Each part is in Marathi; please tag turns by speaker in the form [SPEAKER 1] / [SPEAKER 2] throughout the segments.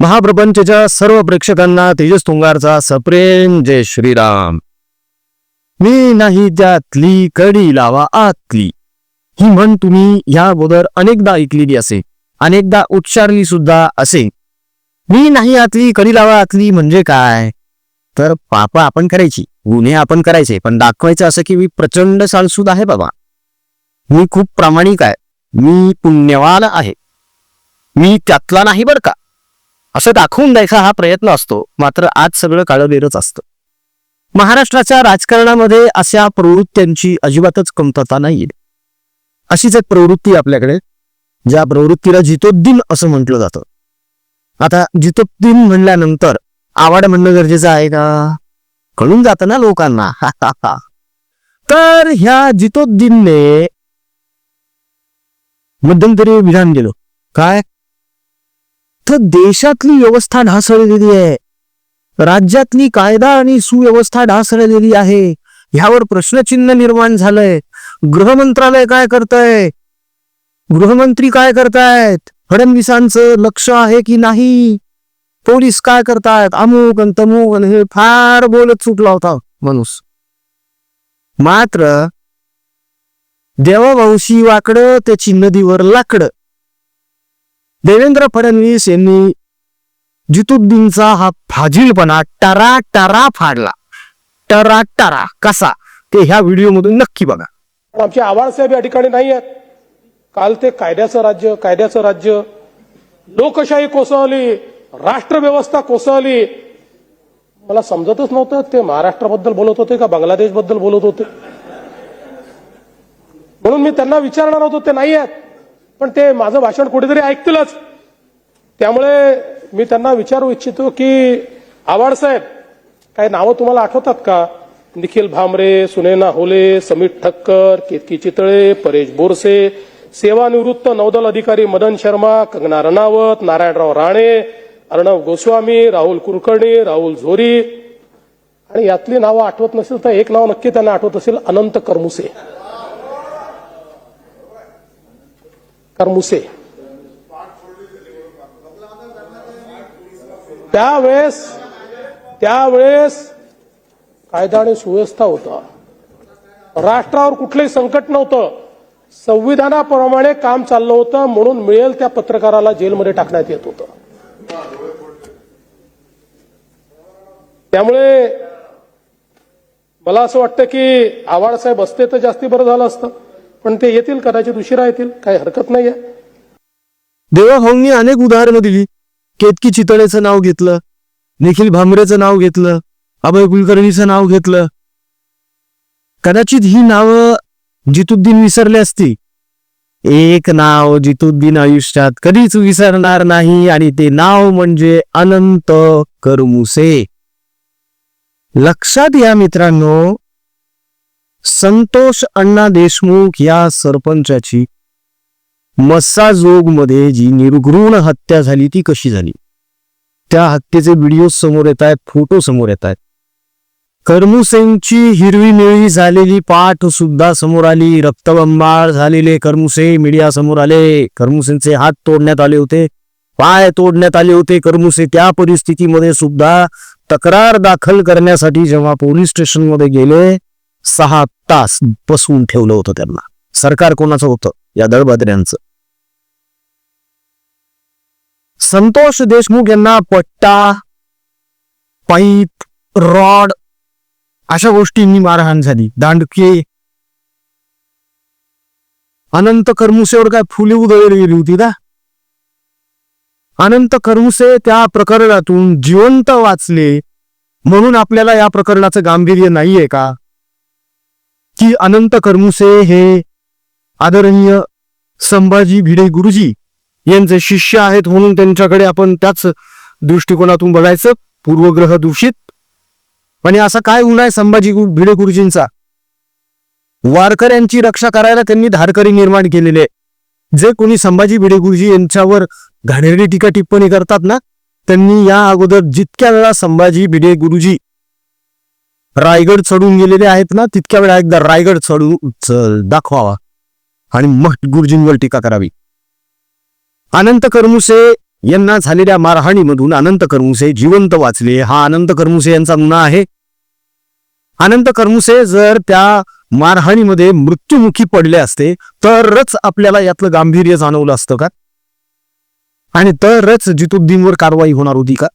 [SPEAKER 1] महाप्रपंचच्या सर्व प्रेक्षकांना तेजस तुंगारचा सप्रेम जय श्रीराम. मी नाही त्यातली कडी लावा आतली. ही म्हण तुम्ही ह्या अगोदर अनेकदा ऐकलेली असे अनेकदा उच्चारली सुद्धा असे. मी नाही आतली कडी लावा आतली म्हणजे काय? तर पाप आपण करायची गुन्हे आपण करायचे पण दाखवायचं असं की मी प्रचंड सालसूद आहे बाबा. मी खूप प्रामाणिक आहे मी पुण्यवान आहे. मी त्यातला नाही बरं का? असं दाखवून द्यायचा हा प्रयत्न असतो. मात्र आज सगळं काळबेरच असतं. महाराष्ट्राच्या राजकारणामध्ये अशा प्रवृत्त्यांची अजिबातच कमतरता नाही अशीच एक प्रवृत्ती आपल्याकडे ज्या प्रवृत्तीला जितोद्दीन असं म्हटलं जातं. आता जितोद्दीन म्हणल्यानंतर आवाड म्हणणं गरजेचं आहे का? कळून जातं ना लोकांना. तर ह्या जितोद्दीनने मध्यंतरी विधान गेलो काय? तर देशातली व्यवस्था ढासळलेली आहे. राज्यातली कायदा आणि सुव्यवस्था ढासळलेली आहे. ह्यावर प्रश्नचिन्ह निर्माण झालंय. गृह मंत्रालय काय करतंय? गृहमंत्री काय करतायत? फडणवीसांचं लक्ष आहे की नाही? पोलीस काय करतायत? अमुक आणि तमुक आणि हे फार बोलत सुटला होता माणूस. मात्र देवाभाऊशी वाकडं त्याची नदीवर लाकडं. देवेंद्र फडणवीस यांनी जितुद्दीनचा हा फाजीलपणा टरा टरा फाडला. टरा टरा. कसा? ते ह्या व्हिडिओमधून नक्की बघा.
[SPEAKER 2] पण आमचे आव्हाड साहेब या ठिकाणी नाही आहेत. काल ते कायद्याचं राज्य कायद्याचं राज्य. लोकशाही कोसळली राष्ट्रव्यवस्था कोसळली. मला समजतच नव्हतं ते महाराष्ट्राबद्दल बोलत होते का बांगलादेशबद्दल बोलत होते? म्हणून मी त्यांना विचारणार होतो ते नाही आहेत. पण ते माझं भाषण कुठेतरी ऐकतीलच. त्यामुळे मी त्यांना विचारू इच्छितो की आव्हाड साहेब काही नावं तुम्हाला आठवतात का? निखिल भामरे सुनेना होले समीर ठक्कर केतकी चितळे परेश बोरसे सेवानिवृत्त नौदल अधिकारी मदन शर्मा कंगना रणावत नारायणराव राणे अर्णव गोस्वामी राहुल कुलकर्णी राहुल झोरी. आणि यातली नावं आठवत नसेल तर एक नाव नक्की त्यांना आठवत असेल अनंत करमुसे. करमुसे त्यावेळेस त्यावेळेस कायदा आणि सुव्यवस्था होता. राष्ट्रावर कुठलंही संकट नव्हतं. संविधानाप्रमाणे काम चाललं होतं म्हणून मिळेल त्या पत्रकाराला जेलमध्ये टाकण्यात येत होतं. त्यामुळे मला असं वाटतं की आव्हाडसाहेब असते तर जास्ती बरं झालं असतं. पण ते येतील कदाचित उशिरा येतील काही हरकत नाहीये.
[SPEAKER 1] देवाभाऊंनी अनेक उदाहरणं दिली. केतकी चितळेचं नाव घेतलं निखिल भांबरेचं नाव घेतलं अभय कुलकर्णीचं नाव घेतलं. कदाचित ही नावं जितुद्दीन विसरले असती एक नाव जितुद्दीन आयुष्यात कधीच विसरणार नाही आणि ते नाव म्हणजे अनंत करमुसे. लक्षात या मित्रांनो संतोष अण्णा देशमुख या सरपंचाची मस्साजोगमध्ये जी निर्घृण हत्या झाली ती कशी झाली? त्या हत्येचे व्हिडिओ समोर येत आहेत फोटो समोर येत आहेत. करमुसेंची हिरवी निळी झालेली पाठ सुद्धा समोर आली रक्तबंबाळ झालेले करमुसे मीडिया समोर आले. करमुसेंचे हात तोडण्यात आले होते पाय तोडण्यात आले होते. करमुसे त्या परिस्थितीमध्ये सुद्धा तक्रार दाखल करण्यासाठी जेव्हा पोलीस स्टेशनमध्ये गेले सहा तास बसवून ठेवलं होतं त्यांना. सरकार कोणाचं होतं? या दळबद्र्यांचं संतोष देशमुख यांना पट्टा पाईप रॉड अशा गोष्टींनी मारहाण झाली. दांडके अनंत कर्मुसेवर काय फुले उधळली गेली होती ना? अनंत कर्मुसे त्या प्रकरणातून जिवंत वाचले म्हणून आपल्याला या प्रकरणाचं गांभीर्य नाहीये का? की अनंत कर्मुसे हे आदरणीय संभाजी भिडे गुरुजी यांचे शिष्य आहेत म्हणून त्यांच्याकडे आपण त्याच दृष्टिकोनातून बघायचं. पूर्वग्रह दूषित. आणि असा काय गुण आहे संभाजी भिडे गुरुजींचा? वारकऱ्यांची रक्षा करायला त्यांनी धारकरी निर्माण केलेले जे कोणी संभाजी भिडे गुरुजी यांच्यावर घाणेरडी टीका टिप्पणी करतात ना त्यांनी या अगोदर जितक्या वेळा संभाजी भिडे गुरुजी रायगड चढून गेलेले आहेत ना तितक्या वेळा एकदा रायगड चढून दाखवावा. आणि मग गुरुजींवर टीका करावी. अनंत कर्मुसे यांना झालेल्या मारहाणीमधून अनंत करमुसे जिवंत वाचले. हा अनंत करमुसे यांचा गुन्हा आहे. अनंत करमुसे जर त्या मारहाणीमध्ये मृत्युमुखी पडले असते तरच आपल्याला यातलं गांभीर्य जाणवलं असतं का? आणि तरच जितुद्दीनवर कारवाई होणार होती का?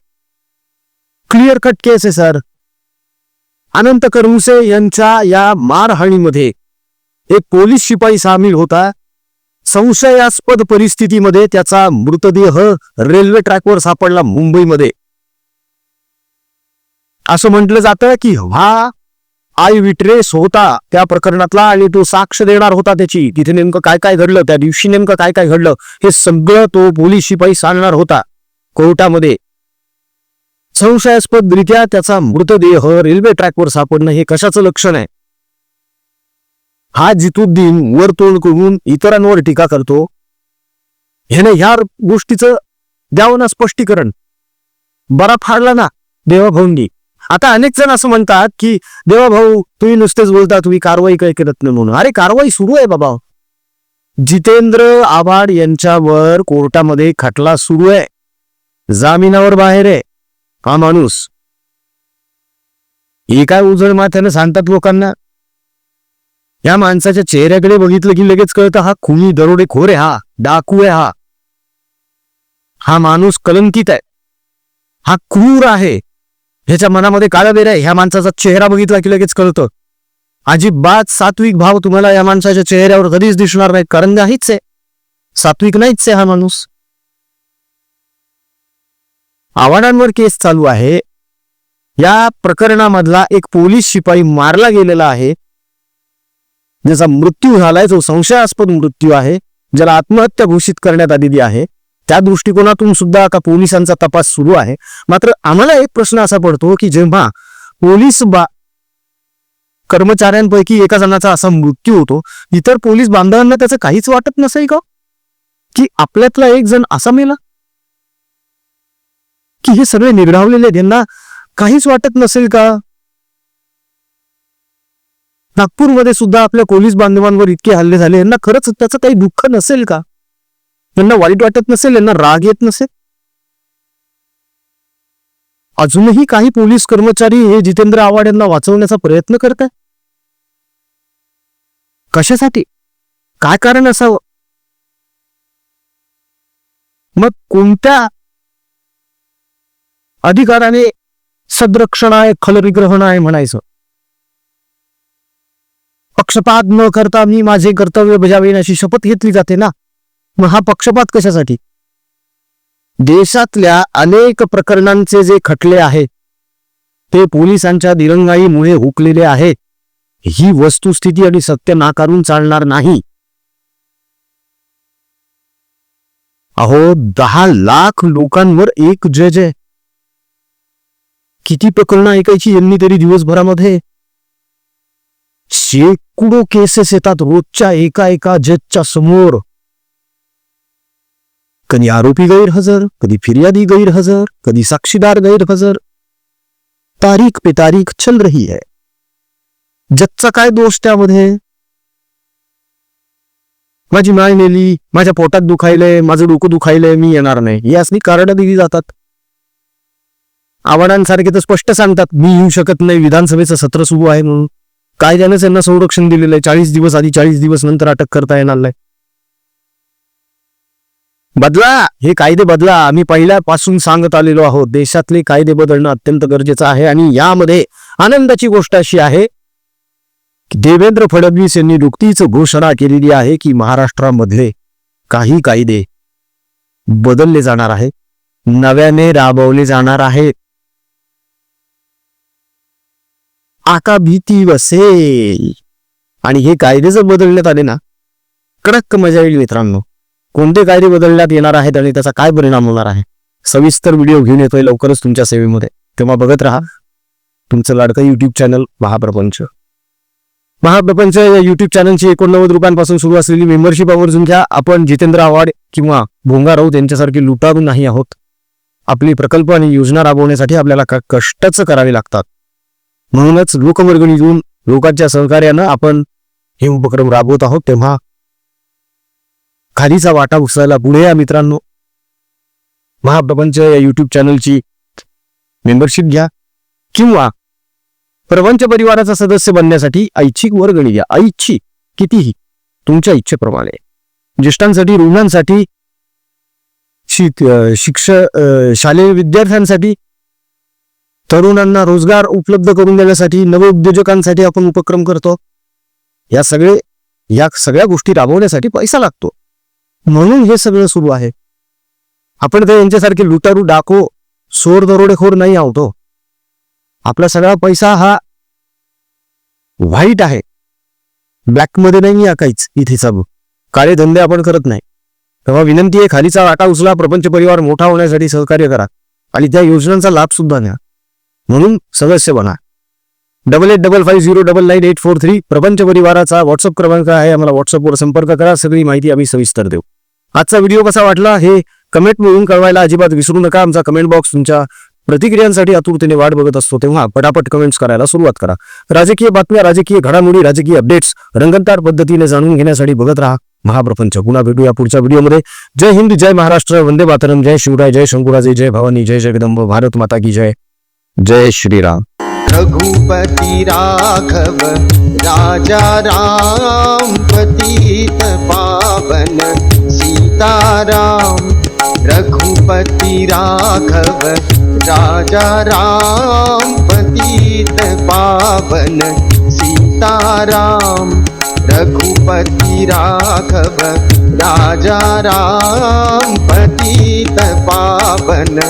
[SPEAKER 1] क्लिअर कट केस आहे सर अनंत करमुसे यांच्या या मारहाणीमध्ये एक पोलीस शिपाई सामील होता. संशयास्पद परिस्थितीमध्ये त्याचा मृतदेह रेल्वे ट्रॅकवर सापडला मुंबईमध्ये. असं म्हटलं जातं की हा आय विट्रेस होता त्या प्रकरणातला आणि तो साक्ष देणार होता त्याची. तिथे नेमकं काय काय घडलं त्या दिवशी नेमकं काय काय घडलं हे सगळं तो पोलीस शिपाई सांगणार होता कोर्टामध्ये. संशयास्पदरित्या त्याचा मृतदेह रेल्वे ट्रॅकवर सापडणं हे कशाचं लक्षण आहे? हा जितुद्दीन वरतोड करून इतरांवर टीका करतो. ह्याने ह्या गोष्टीचं द्यावं ना स्पष्टीकरण? बरा फाडला ना देवाभाऊंनी. आता अनेक जण असं म्हणतात की देवाभाऊ तुम्ही नुसतेच बोलता तुम्ही कारवाई काय करत नाही म्हणून. अरे कारवाई सुरू आहे बाबा. जितेंद्र आव्हाड यांच्यावर कोर्टामध्ये खटला सुरू आहे. जामिनावर बाहेर आहे. हा माणूस. हे काय उजळ माथ्यानं सांगतात लोकांना? या माणसाच्या चेहऱ्याकडे बघितलं की लगेच कळतं हा खुनी दरोडेखोर आहे हा डाकू आहे हा. हा माणूस कलंकित आहे. हा क्रूर आहे. ह्याच्या मनामध्ये काळाबेर आहे. ह्या माणसाचा चेहरा बघितला की लगेच कळतं. अजिबात सात्विक भाव तुम्हाला या माणसाच्या चेहऱ्यावर कधीच दिसणार नाही कारण नाहीच आहे. सात्विक नाहीच आहे हा माणूस. आव्हाडांवर केस चालू आहे. या प्रकरणामधला एक पोलीस शिपाई मारला गेलेला आहे. ज्याचा मृत्यू झालाय जो संशयास्पद मृत्यू आहे. ज्याला आत्महत्या घोषित करण्यात आलेली आहे. त्या दृष्टिकोनातून सुद्धा आता पोलिसांचा तपास सुरू आहे. मात्र आम्हाला एक प्रश्न असा पडतो की जेव्हा पोलीस बा कर्मचाऱ्यांपैकी एका जणाचा असा मृत्यू होतो इतर पोलीस बांधवांना त्याचं काहीच वाटत नसेल का? की आपल्यातला एक जण असा मेला? की हे सगळे निगडावलेले आहेत, यांना काहीच वाटत नसेल का? नागपूरमध्ये सुद्धा आपल्या पोलीस बांधवांवर इतके हल्ले झाले. यांना खरंच त्याचं काही दुःख नसेल का? यांना वाईट वाटत नसेल? यांना राग येत नसेल? अजूनही काही पोलीस कर्मचारी हे जितेंद्र आव्हाड यांना वाचवण्याचा प्रयत्न करत आहे कशासाठी? काय कारण असावं? मग कोणत्या अधिकाराने सदरक्षण आहे खलविग्रहण आहे म्हणायचं. पक्षपात न करता मी माझे कर्तव्य बजावेन अशी शपथ घेतली जाते ना? मग हा पक्षपात कशासाठी? देशातल्या अनेक प्रकरणांचे जे खटले आहेत ते पोलिसांच्या दिरंगाईमुळे हुकलेले आहेत ही वस्तुस्थिती आणि सत्य नाकारून चालणार नाही. अहो दहा लाख लोकांवर एक जज आहे किती प्रकरणं ऐकायची यांनी तरी दिवसभरामध्ये? शेकडो केसेस येतात रोजच्या एका एका जजच्या समोर. कधी आरोपी गैरहजर कधी फिर्यादी गैरहजर कधी साक्षीदार गैरहजर. तारीख पे तारीख चल रही है. जजचा काय दोष त्यामध्ये? माझी माय नेली माझ्या पोटात दुखायलंय माझं डोकं दुखायलंय मी येणार नाही. यासनी कारण दिली जातात. आव्हाडांसारखे तर स्पष्ट सांगतात मी येऊ शकत नाही विधानसभेचं सत्र सुरू आहे म्हणून. कायद्यानेच यांना संरक्षण दिलेलं आहे चाळीस दिवस आधी चाळीस दिवस नंतर अटक करता येणार नाही. बदला! हे कायदे बदला! आम्ही पहिल्यापासून सांगत आलेलो आहोत देशातले कायदे बदलणं अत्यंत गरजेचं आहे आणि यामध्ये आनंदाची गोष्ट अशी आहे की देवेंद्र फडणवीस यांनी नुकतीच घोषणा केलेली आहे की महाराष्ट्रामधले काही कायदे बदलले जाणार आहे नव्याने राबवले जाणार आहेत. आका भीती बसेल. आणि हे कायदे जर बदलण्यात आले ना? कडक मजा येईल मित्रांनो. कोणते कायदे बदलण्यात येणार आहेत आणि त्याचा काय परिणाम होणार आहे? सविस्तर व्हिडिओ घेऊन येतोय लवकरच तुमच्या सेवेमध्ये. तेव्हा बघत राहा. तुमचं लाडकं युट्यूब चॅनल महाप्रपंच. महाप्रपंच या युट्यूब चॅनलची एकोणनव्वद रुपयांपासून सुरू असलेली मेंबरशिप आवर्जून घ्या. आपण जितेंद्र आव्हाड किंवा भोंगा राऊत यांच्यासारखी लुटारू नाही आहोत. आपली प्रकल्प आणि योजना राबवण्यासाठी आपल्याला कष्टच करावे लागतात. म्हणूनच लोकवर्गणी घेऊन लोकांच्या सहकार्यानं आपण हे उपक्रम राबवत आहोत. तेव्हा खालीचा वाटा उचलायला पुढे या मित्रांनो. महाप्रपंच या युट्यूब चॅनलची मेंबरशिप घ्या. किंवा प्रपंच परिवाराचा सदस्य बनण्यासाठी ऐच्छिक वर्गणी घ्या. ऐच्छिक कितीही तुमच्या इच्छेप्रमाणे. ज्येष्ठांसाठी रुग्णांसाठी शिक शिक्ष शालेय विद्यार्थ्यांसाठी तरुणांना रोजगार उपलब्ध करून देण्यासाठी नवउद्योजकांसाठी आपण उपक्रम करतो. या सगळे या सगळ्या गोष्टी राबवण्यासाठी पैसा लागतो. म्हणून हे सगळं सुरू आहे. आपण ते यांच्यासारखे लुटारू डाको सोर दरोडेखोर नाही आहोत हो. आपला सगळा पैसा हा व्हाईट आहे. ब्लॅकमध्ये नाही या काहीच इथे सब. काळे धंदे आपण करत नाही. तेव्हा विनंती आहे खालीचा वाटा उचला प्रपंच परिवार मोठा होण्यासाठी सहकार्य करा. आणि त्या योजनांचा लाभ सुद्धा घ्या. म्हणून सदस्य बना. Double eight double five zero double nine eight four three प्रपंच परिवाराचा व्हॉट्सअप क्रमांक आहे. आम्हाला व्हॉट्सअपवर संपर्क करा. सगळी माहिती आम्ही सविस्तर देऊ. आजचा व्हिडिओ कसा वाटला? हे कमेंट मिळून कळवायला अजिबात विसरू नका. आमचा कमेंट बॉक्स तुमच्या प्रतिक्रियांसाठी आतुरतेने वाट बघत असतो तेव्हा पटापट कमेंट्स करायला सुरुवात करा. राजकीय बातम्या राजकीय घडामोडी राजकीय अपडेट्स रंगतदार पद्धतीने जाणून घेण्यासाठी बघत राहा. महाप्रपंच. पुन्हा भेटूया पुढच्या व्हिडिओमध्ये जय हिंद जय महाराष्ट्र. वंदे मातरम. जय शिवराय जय शंकुराजे जय भवानी जय जगदंब. भारत माता की जय. जय श्रीराम।
[SPEAKER 3] रघुपति राघव राजा राम पतित पावन सीताराम। रघुपति राघव राजा राम पतित पावन सीताराम। रघुपति राघव राजा राम पतित पावन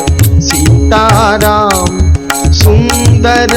[SPEAKER 3] सीताराम। സുന്ദര